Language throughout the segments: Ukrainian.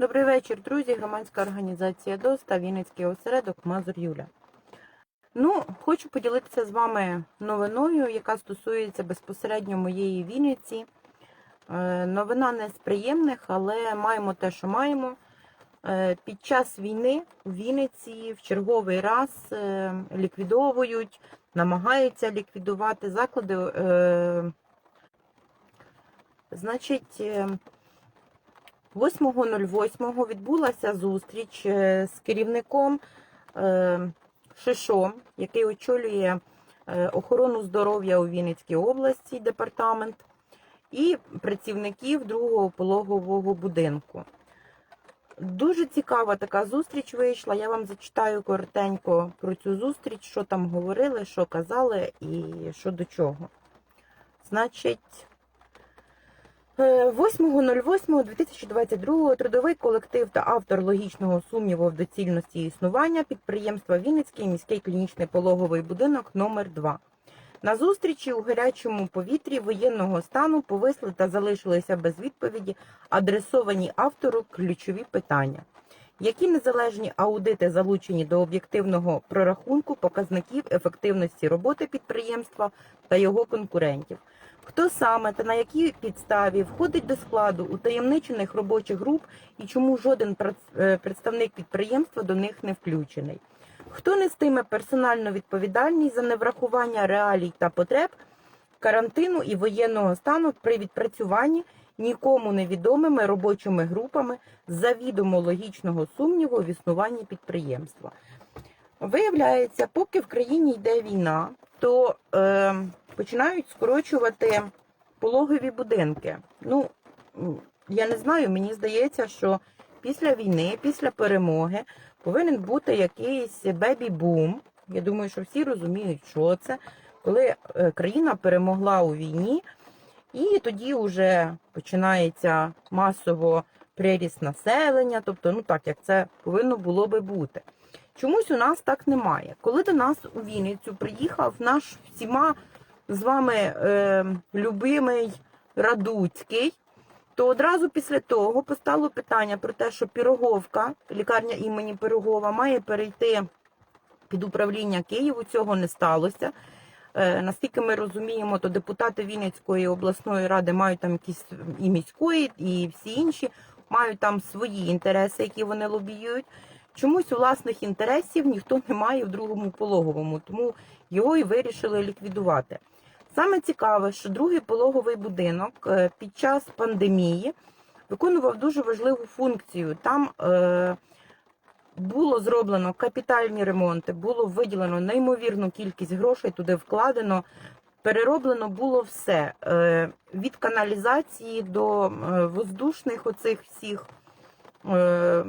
Добрий вечір, друзі. Громадська організація ДОС та Вінницький осередок Мазур Юля. Ну, хочу поділитися з вами новиною, яка стосується безпосередньо моєї Вінниці. Е, Новина не з приємних, але маємо те, що маємо. Е, Під час війни у Вінниці в черговий раз е, ліквідовують, намагаються ліквідувати заклади. Значить, 8.08 відбулася зустріч е, з керівником е, Шишом, який очолює е, охорону здоров'я у Вінницькій області, департамент, і працівників другого пологового будинку. Дуже цікава така зустріч вийшла. Я вам зачитаю коротенько про цю зустріч, що там говорили, що казали і що до чого. Значить. Е, 8.08.2022 трудовий колектив та автор логічного сумніву в доцільності існування підприємства Вінницький міський клінічний пологовий будинок номер 2 На зустрічі у гарячому повітрі воєнного стану повисли та залишилися без відповіді адресовані автору ключові питання. Які незалежні аудити залучені до об'єктивного прорахунку показників ефективності роботи підприємства та його конкурентів? Хто саме та на якій підставі входить до складу утаємничених робочих груп і чому жоден е, представник підприємства до них не включений? Хто нестиме персональну відповідальність за неврахування реалій та потреб карантину і воєнного стану при відпрацюванні нікому невідомими робочими групами завідомо логічного сумніву в існуванні підприємства? Виявляється, поки в країні йде війна, то е, починають скорочувати пологові будинки. Ну, я не знаю, мені здається, що після війни, після перемоги повинен бути якийсь бебі-бум. Я думаю, що всі розуміють, що це, коли е, країна перемогла у війні, і тоді вже починається масово приріст населення, тобто, ну так, як це повинно було би бути. Чомусь у нас так немає. Коли до нас у Вінницю приїхав наш всіма з вами е, любимий Радуцький, то одразу після того постало питання про те, що Піроговка, лікарня імені Пирогова, має перейти під управління Києву. Цього не сталося. Е, наскільки ми розуміємо, то депутати Вінницької обласної ради мають там якісь і міської, і всі інші мають там свої інтереси, які вони лобіюють. Чомусь власних інтересів ніхто не має в другому пологовому, тому його і вирішили ліквідувати. Саме цікаве, що другий пологовий будинок е, під час пандемії виконував дуже важливу функцію. Там е, було зроблено капітальні ремонти, було виділено неймовірну кількість грошей, туди вкладено. Перероблено було все е, від каналізації до е, воздушних оцих всіх е,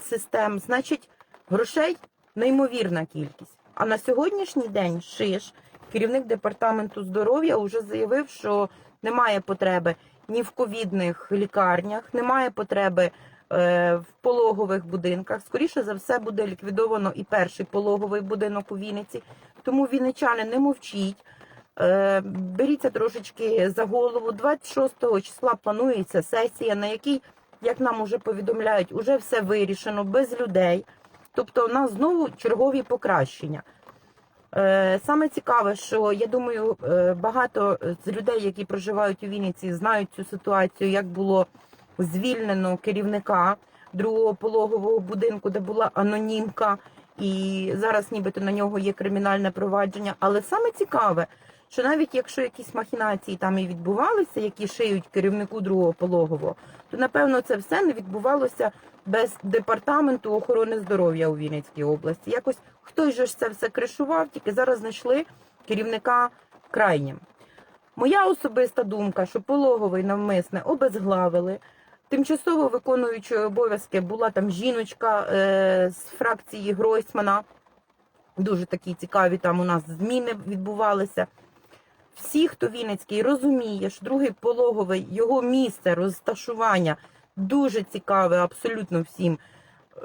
систем. Значить, грошей неймовірна кількість. А на сьогоднішній день Шиш, керівник департаменту здоров'я, вже заявив, що немає потреби ні в ковідних лікарнях, немає потреби в пологових будинках. Скоріше за все буде ліквідовано і перший пологовий будинок у Вінниці. Тому вінничани не мовчіть. Е, Беріться трошечки за голову. 26 числа планується сесія, на якій, як нам уже повідомляють, уже все вирішено без людей. Тобто, у нас знову чергові покращення. Е, Саме цікаве, що я думаю, е, багато з людей, які проживають у Вінниці, знають цю ситуацію, як було звільнено керівника другого пологового будинку, де була анонімка, і зараз нібито на нього є кримінальне провадження. Але саме цікаве, що навіть якщо якісь махінації там і відбувалися, які шиють керівнику другого пологового, то напевно це все не відбувалося без департаменту охорони здоров'я у Вінницькій області. Якось хтось же ж це все кришував, тільки зараз знайшли керівника крайнім. Моя особиста думка, що пологовий навмисне обезглавили. Тимчасово виконуючою обов'язки була там жіночка е, з фракції Гройсмана. Дуже такі цікаві там у нас зміни відбувалися. Всі, хто Вінницький, розуміє, що другий пологовий, його місце розташування дуже цікаве абсолютно всім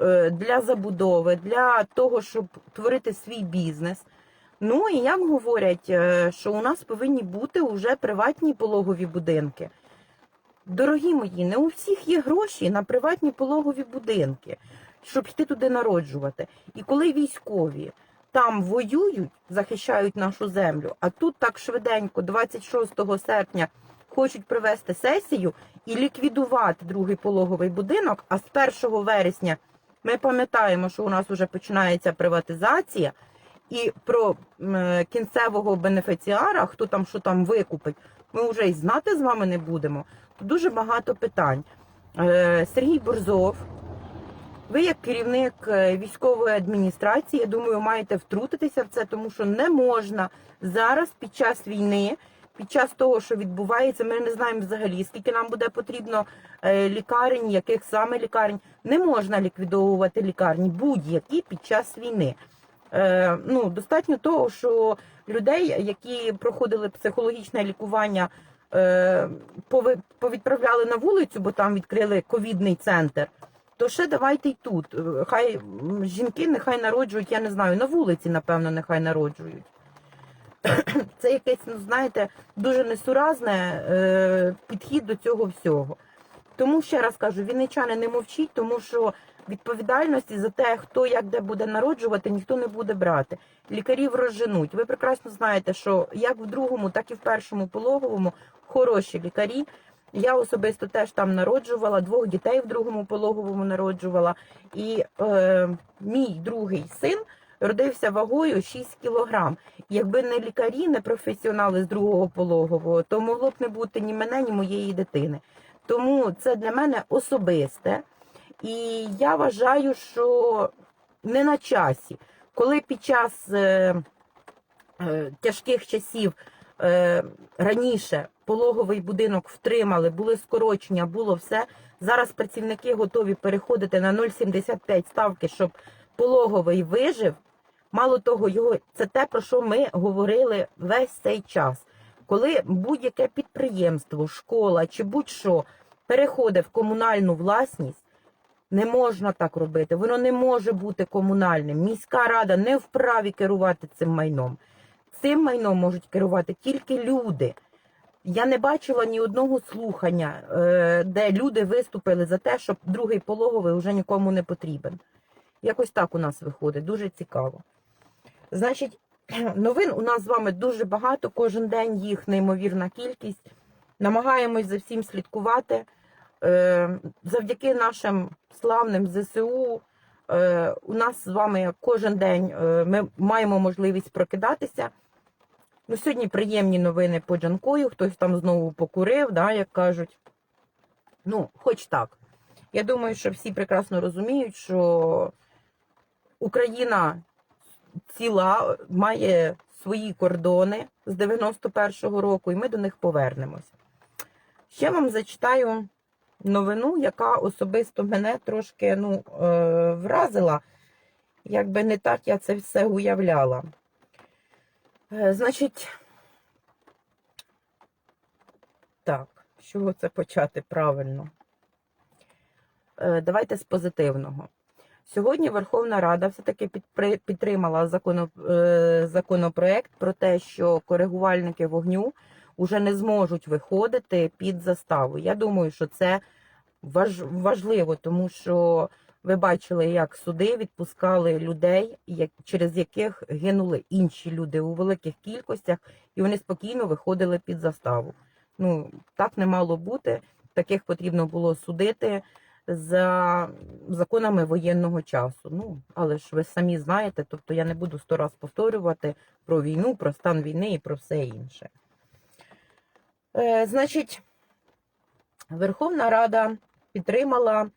е, для забудови, для того, щоб творити свій бізнес. Ну і як говорять, е, що у нас повинні бути вже приватні пологові будинки. Дорогі мої, не у всіх є гроші на приватні пологові будинки, щоб йти туди народжувати. І коли військові там воюють, захищають нашу землю, а тут так швиденько, 26 серпня, хочуть провести сесію і ліквідувати другий пологовий будинок, а з 1 вересня ми пам'ятаємо, що у нас вже починається приватизація, і про е, кінцевого бенефіціара, хто там що там викупить, ми вже і знати з вами не будемо. Дуже багато питань. Е, Сергій Борзов, ви як керівник е, військової адміністрації, я думаю, маєте втрутитися в це, тому що не можна зараз під час війни, під час того, що відбувається, ми не знаємо взагалі, скільки нам буде потрібно е, лікарень, яких саме лікарень. Не можна ліквідовувати лікарні будь-які під час війни. Ну, достатньо того, що людей, які проходили психологічне лікування, повідправляли на вулицю, бо там відкрили ковідний центр. То ще давайте й тут. Е, Хай жінки нехай народжують, я не знаю, на вулиці, напевно, нехай народжують. Це якесь, ну знаєте, дуже несуразне е, підхід до цього всього. Тому ще раз кажу, вінничани не мовчіть, тому що відповідальності за те, хто як де буде народжувати, ніхто не буде брати. Лікарів розженуть. Ви прекрасно знаєте, що як в другому, так і в першому пологовому хороші лікарі. Я особисто теж там народжувала, двох дітей в другому пологовому народжувала. І е, мій другий син родився вагою 6 кілограм. Якби не лікарі, не професіонали з другого пологового, то могло б не бути ні мене, ні моєї дитини. Тому це для мене особисте. І я вважаю, що не на часі, коли під час е, е, тяжких часів е, раніше пологовий будинок втримали, були скорочення, було все. Зараз працівники готові переходити на 0,75 ставки, щоб пологовий вижив. Мало того, його це те, про що ми говорили весь цей час. Коли будь-яке підприємство, школа чи будь-що переходить в комунальну власність, не можна так робити. Воно не може бути комунальним. Міська рада не вправі керувати цим майном. Цим майном можуть керувати тільки люди. Я не бачила ні одного слухання, е, де люди виступили за те, щоб другий пологовий вже нікому не потрібен. Якось так у нас виходить, дуже цікаво. Значить, новин у нас з вами дуже багато, кожен день їх неймовірна кількість. Намагаємось за всім слідкувати. Е, Завдяки нашим славним ЗСУ е, у нас з вами кожен день е, ми маємо можливість прокидатися. Ну, сьогодні приємні новини по Джанкою, хтось там знову покурив, да, як кажуть. Ну, хоч так. Я думаю, що всі прекрасно розуміють, що Україна ціла має свої кордони з 91-го року, і ми до них повернемось. Ще вам зачитаю новину, яка особисто мене трошки ну, е, вразила, якби не так я це все уявляла. Е, Значить, так, з чого це почати правильно? Е, Давайте з позитивного. Сьогодні Верховна Рада все-таки підтримала законо- законопроект про те, що коригувальники вогню вже не зможуть виходити під заставу. Я думаю, що це важ- важливо, тому що ви бачили, як суди відпускали людей, через яких гинули інші люди у великих кількостях, і вони спокійно виходили під заставу. Ну, так не мало бути. Таких потрібно було судити за законами воєнного часу. Ну, але ж ви самі знаєте, тобто я не буду сто раз повторювати про війну, про стан війни і про все інше. Е, значить, Верховна Рада підтримала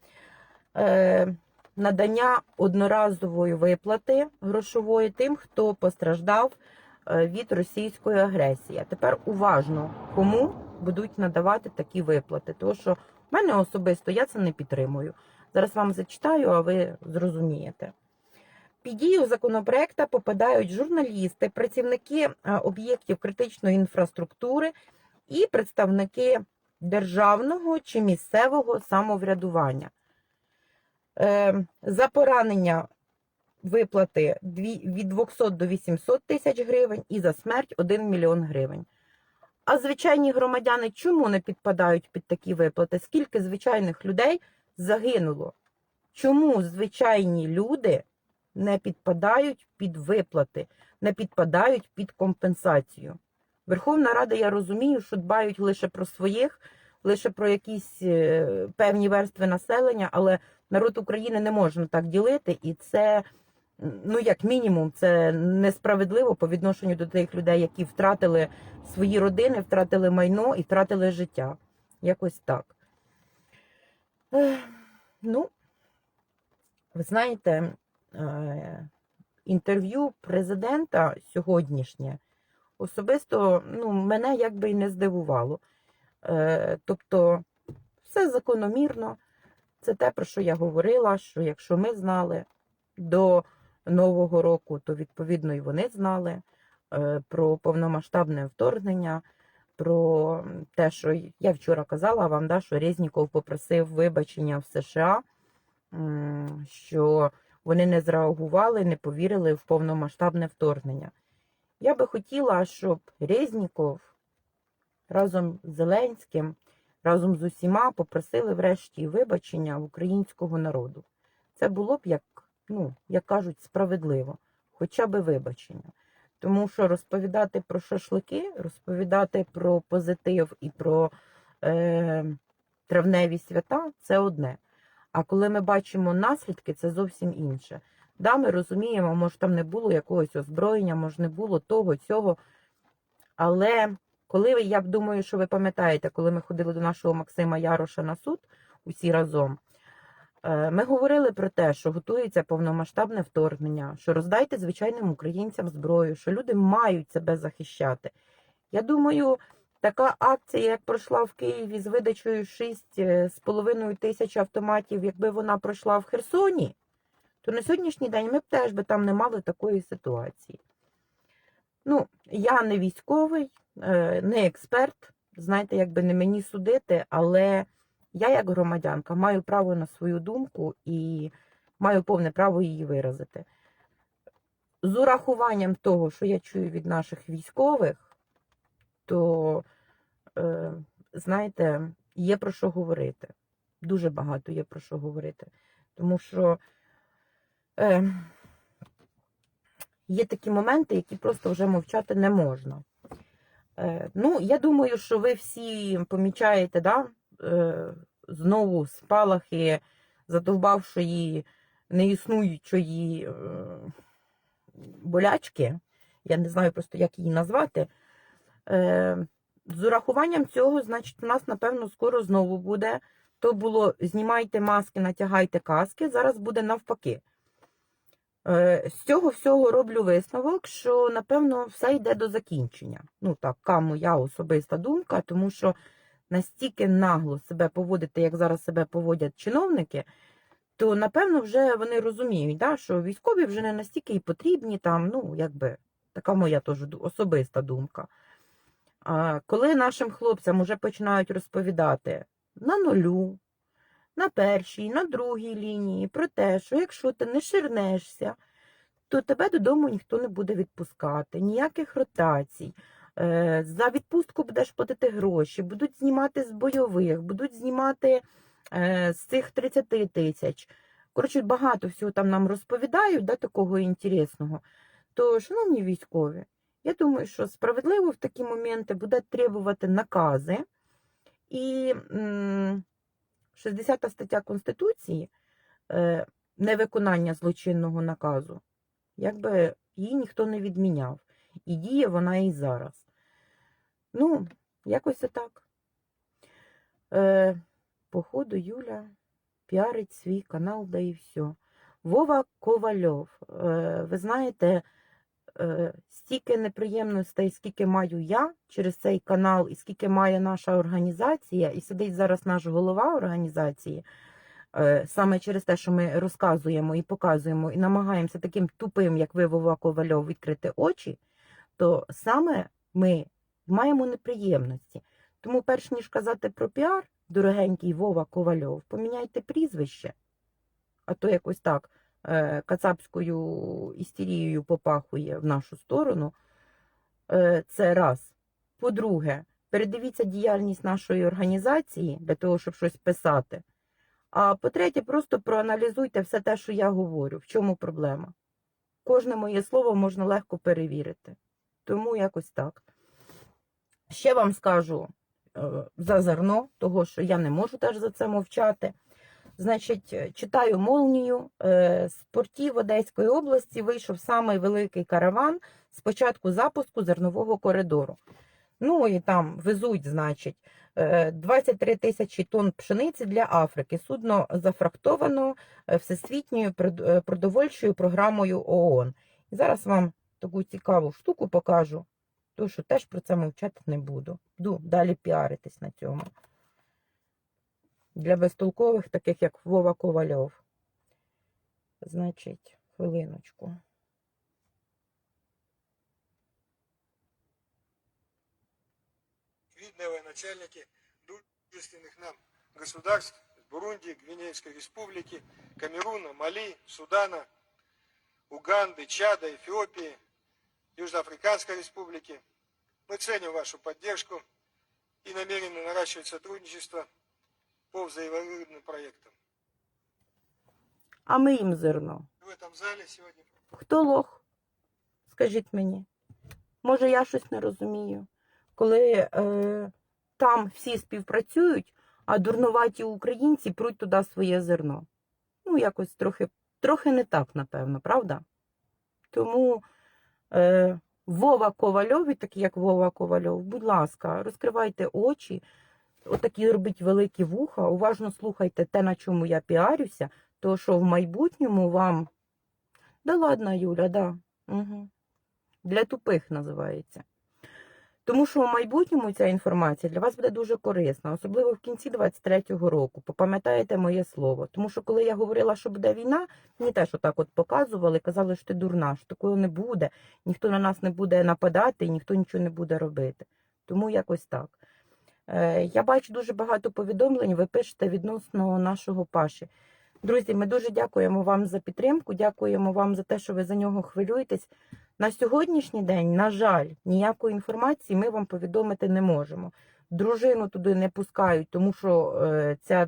е, надання одноразової виплати грошової тим, хто постраждав е, від російської агресії. Тепер уважно, кому будуть надавати такі виплати. Тому що в мене особисто я це не підтримую. Зараз вам зачитаю, а ви зрозумієте. Під дію законопроекту попадають журналісти, працівники об'єктів критичної інфраструктури і представники державного чи місцевого самоврядування. Е, За поранення виплати від 200 до 800 тисяч гривень і за смерть 1 мільйон гривень. А звичайні громадяни чому не підпадають під такі виплати? Скільки звичайних людей загинуло? Чому звичайні люди не підпадають під виплати, не підпадають під компенсацію? Верховна Рада, я розумію, що дбають лише про своїх, лише про якісь е, певні верстви населення, але народ України не можна так ділити, і це, ну як мінімум, це несправедливо по відношенню до тих людей, які втратили свої родини, втратили майно і втратили життя. Якось так. Ну, ви знаєте, е, інтерв'ю президента сьогоднішнє особисто ну, мене якби і не здивувало. Е, Тобто, все закономірно. Це те, про що я говорила, що якщо ми знали до Нового року, то відповідно і вони знали е, про повномасштабне вторгнення, про те, що я вчора казала вам, да, що Резніков попросив вибачення в США, що вони не зреагували, не повірили в повномасштабне вторгнення. Я би хотіла, щоб Резніков разом з Зеленським, разом з усіма попросили врешті вибачення українського народу. Це було б, як, ну, як кажуть, справедливо, хоча б вибачення. Тому що розповідати про шашлики, розповідати про позитив і про е, травневі свята це одне. А коли ми бачимо наслідки, це зовсім інше. Да, ми розуміємо, може там не було якогось озброєння, може не було того, цього. Але коли ви- я думаю, що ви пам'ятаєте, коли ми ходили до нашого Максима Яроша на суд усі разом, е, ми говорили про те, що готується повномасштабне вторгнення, що роздайте звичайним українцям зброю, що люди мають себе захищати. Я думаю, така акція, як пройшла в Києві з видачею 6,5 тисяч автоматів, якби вона пройшла в Херсоні, то на сьогоднішній день ми б теж би там не мали такої ситуації. Ну, я не військовий, е, не експерт, знаєте, якби не мені судити, але я, як громадянка, маю право на свою думку і маю повне право її виразити. З урахуванням того, що я чую від наших військових, то, е, знаєте, є про що говорити. Дуже багато є про що говорити. Тому що е, є такі моменти, які просто вже мовчати не можна. Е, ну, я думаю, що ви всі помічаєте, да, е, знову спалахи задовбавшої неіснуючої е, болячки. Я не знаю просто, як її назвати. Е, з урахуванням цього, значить, у нас, напевно, скоро знову буде. То було знімайте маски, натягайте каски. Зараз буде навпаки. Е, З цього всього роблю висновок, що напевно все йде до закінчення. Ну, така моя особиста думка, тому що настільки нагло себе поводити, як зараз себе поводять чиновники, то напевно вже вони розуміють, да, що військові вже не настільки і потрібні там, ну, якби така моя теж особиста думка. Коли нашим хлопцям вже починають розповідати на нулю, на першій, на другій лінії про те, що якщо ти не ширнешся, то тебе додому ніхто не буде відпускати, ніяких ротацій. Е, За відпустку будеш платити гроші, будуть знімати з бойових, будуть знімати е, з цих 30 тисяч. Коротше, багато всього там нам розповідають, да, такого інтересного. То, шановні військові, я думаю, що справедливо в такі моменти буде требувати накази. І 60 стаття Конституції е, невиконання злочинного наказу, якби її ніхто не відміняв. І діє вона і зараз. Ну, якось так. Е, походу, Юля піарить свій канал, да і все. Вова Ковальов. Е, ви знаєте, стільки неприємностей, скільки маю я через цей канал, і скільки має наша організація, і сидить зараз наш голова організації, е, саме через те, що ми розказуємо і показуємо, і намагаємося таким тупим, як ви, Вова Ковальов, відкрити очі, то саме ми маємо неприємності. Тому, перш ніж казати про піар, дорогенький Вова Ковальов, поміняйте прізвище, а то якось так е, кацапською істерією попахує в нашу сторону. Е, Це раз. По-друге, передивіться діяльність нашої організації для того, щоб щось писати. А по-третє, просто проаналізуйте все те, що я говорю. В чому проблема? Кожне моє слово можна легко перевірити. Тому якось так. Ще вам скажу е, за зерно, того, що я не можу теж за це мовчати. Значить, е, читаю молнію. Е, З портів Одеської області вийшов самий великий караван з початку запуску зернового коридору. Ну і там везуть, значить, е, 23 тисячі тонн пшениці для Африки. Судно зафрахтовано е, Всесвітньою е, продовольчою програмою ООН. І зараз вам таку цікаву штуку покажу, тому що теж про це мовчати не буду. Буду далі піаритись на цьому. Для безтолкових, таких як Вова Ковальов. Значить, хвилиночку. видные военачальники дружественных нам государств Бурунди, Гвинейской республики, Камеруна, Мали, Судана, Уганды, Чада, Эфиопии, Южноафриканской республики. Мы ценим вашу поддержку и намерены наращивать сотрудничество по взаимовыгодным проектам. А ми їм зерно. В этом зале сегодня Хто лох? Скажіть мені. Може, я щось не розумію. Коли е, там всі співпрацюють, а дурнуваті українці пруть туди своє зерно. Ну, якось трохи, трохи не так, напевно, правда? Тому е, Вова Ковальов, і такий як Вова Ковальов, будь ласка, розкривайте очі, отакі робіть великі вуха, уважно слухайте те, на чому я піарюся, то що в майбутньому вам Да ладно, Юля, да. Угу. Для тупих називається. Тому що в майбутньому ця інформація для вас буде дуже корисна, особливо в кінці 23-го року. Попам'ятаєте моє слово. Тому що коли я говорила, що буде війна, мені теж отак от показували, казали, що ти дурна, що такого не буде, ніхто на нас не буде нападати і ніхто нічого не буде робити. Тому якось так. Е, я бачу дуже багато повідомлень, ви пишете відносно нашого Паші. Друзі, ми дуже дякуємо вам за підтримку, дякуємо вам за те, що ви за нього хвилюєтесь. На сьогоднішній день, на жаль, ніякої інформації ми вам повідомити не можемо. Дружину туди не пускають, тому що е, ця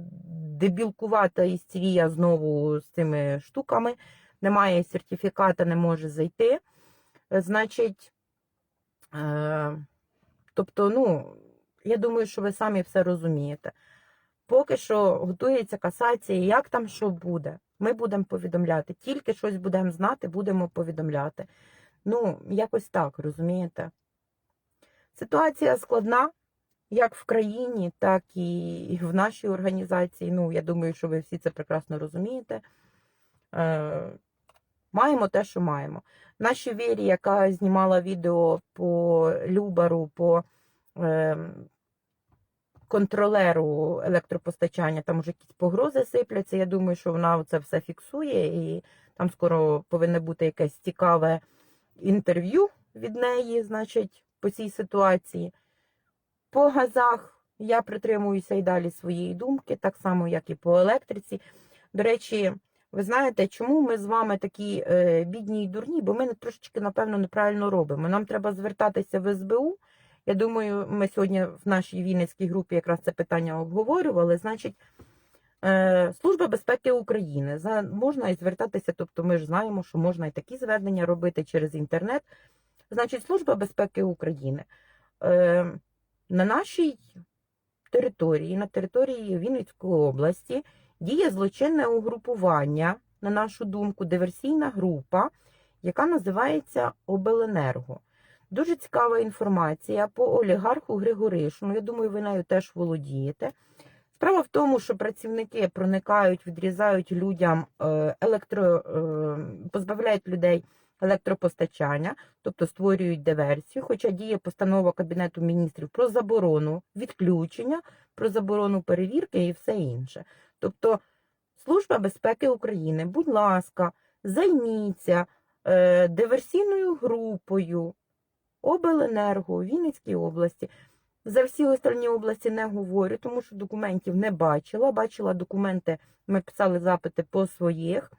дебілкувата істерія знову з цими штуками, немає сертифіката, не може зайти. Е, Значить, тобто, ну, я думаю, що ви самі все розумієте. Поки що готується касація, як там що буде. Ми будемо повідомляти. Тільки щось будемо знати, будемо повідомляти. Ну, якось так, розумієте? Ситуація складна, як в країні, так і в нашій організації. Ну, я думаю, що ви всі це прекрасно розумієте. Е, маємо те, що маємо. Нашій Вірі, яка знімала відео по Любару, по е, контролеру електропостачання, там вже якісь погрози сипляться. Я думаю, що вона це все фіксує, і там скоро повинне бути якесь цікаве інтерв'ю від неї, значить, по цій ситуації. По газах я притримуюся і далі своєї думки, так само, як і по електриці. До речі, ви знаєте, чому ми з вами такі е, бідні і дурні? Бо ми трошечки, напевно, неправильно робимо. Нам треба звертатися в СБУ. Я думаю, ми сьогодні в нашій Вінницькій групі якраз це питання обговорювали. Значить, е, Служба безпеки України за можна і звертатися, тобто ми ж знаємо, що можна і такі звернення робити через інтернет. Значить, Служба безпеки України е, на нашій території, на території Вінницької області, діє злочинне угрупування, на нашу думку, диверсійна група, яка називається Обленерго. Дуже цікава інформація по олігарху Григоришину. Я думаю, ви нею теж володієте. Справа в тому, що працівники проникають, відрізають людям е, електро, е, позбавляють людей електропостачання, тобто створюють диверсію, хоча діє постанова Кабінету міністрів про заборону відключення, про заборону перевірки і все інше. Тобто, Служба безпеки України, будь ласка, займіться е, диверсійною групою Обленерго у Вінницькій області. За всі остальні області не говорю, тому що документів не бачила. Бачила документи, ми писали запити по своїх,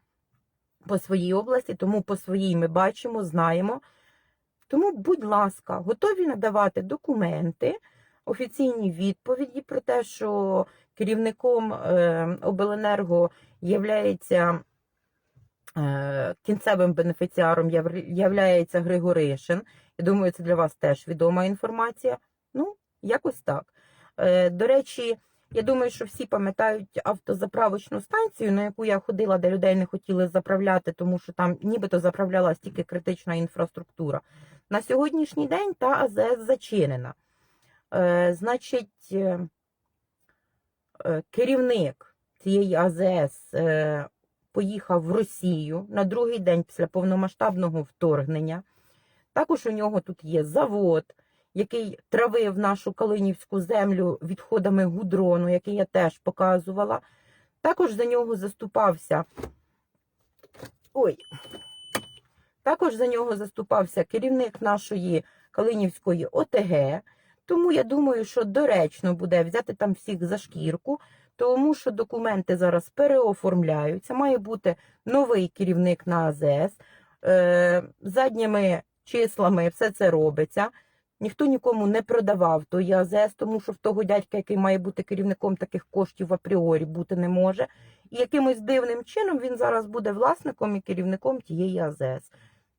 по своїй області, тому по своїй ми бачимо, знаємо. Тому, будь ласка, готові надавати документи, офіційні відповіді про те, що керівником е, обленерго являється е, кінцевим бенефіціаром яв- являється Григоришин. Я думаю, це для вас теж відома інформація. Ну, якось так. Е, До речі, я думаю, що всі пам'ятають автозаправочну станцію, на яку я ходила, де людей не хотіли заправляти, тому що там нібито заправлялась тільки критична інфраструктура. На сьогоднішній день та АЗС зачинена. Е, Значить, е, керівник цієї АЗС поїхав в Росію на другий день після повномасштабного вторгнення. Також у нього тут є завод, який травив нашу калинівську землю відходами гудрону, який я теж показувала. Також за нього заступався. Ой. Також за нього заступався керівник нашої Калинівської ОТГ. Тому я думаю, що доречно буде взяти там всіх за шкірку, тому що документи зараз переоформляються. Має бути новий керівник на АЗС. Е, задніми числами все це робиться. Ніхто нікому не продавав той АЗС, тому що в того дядька, який має бути керівником таких коштів апріорі, бути не може. І якимось дивним чином він зараз буде власником і керівником тієї АЗС.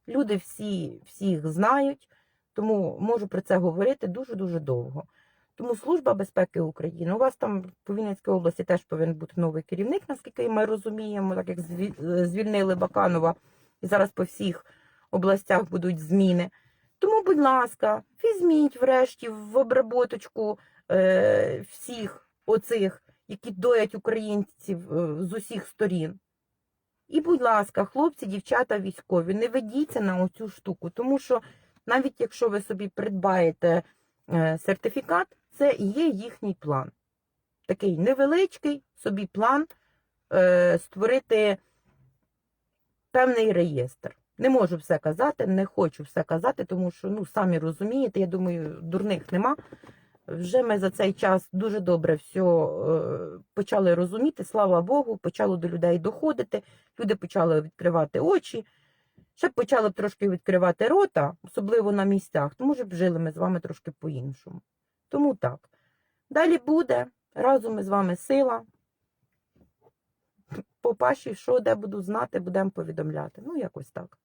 Люди всі всіх знають, тому можу про це говорити дуже-дуже довго. Тому Служба безпеки України, у вас там по Вінницькій області теж повинен бути новий керівник, наскільки ми розуміємо, так як зві- звільнили Баканова, і зараз по всіх областях будуть зміни. Тому, будь ласка, візьміть врешті в обработочку е, всіх оцих, які доять українців е, з усіх сторін. І, будь ласка, хлопці, дівчата, військові, не ведіться на оцю штуку, тому що навіть якщо ви собі придбаєте е, сертифікат, це є їхній план. Такий невеличкий собі план е, створити певний реєстр. Не можу все казати, не хочу все казати, тому що, ну, самі розумієте, я думаю, дурних нема. Вже ми за цей час дуже добре все почали розуміти, слава Богу, почало до людей доходити, люди почали відкривати очі, ще почали трошки відкривати рота, особливо на місцях, то може б жили ми з вами трошки по-іншому. Тому так. Далі буде, разом ми з вами сила. По паші, що де буду знати, будемо повідомляти. Ну, якось так.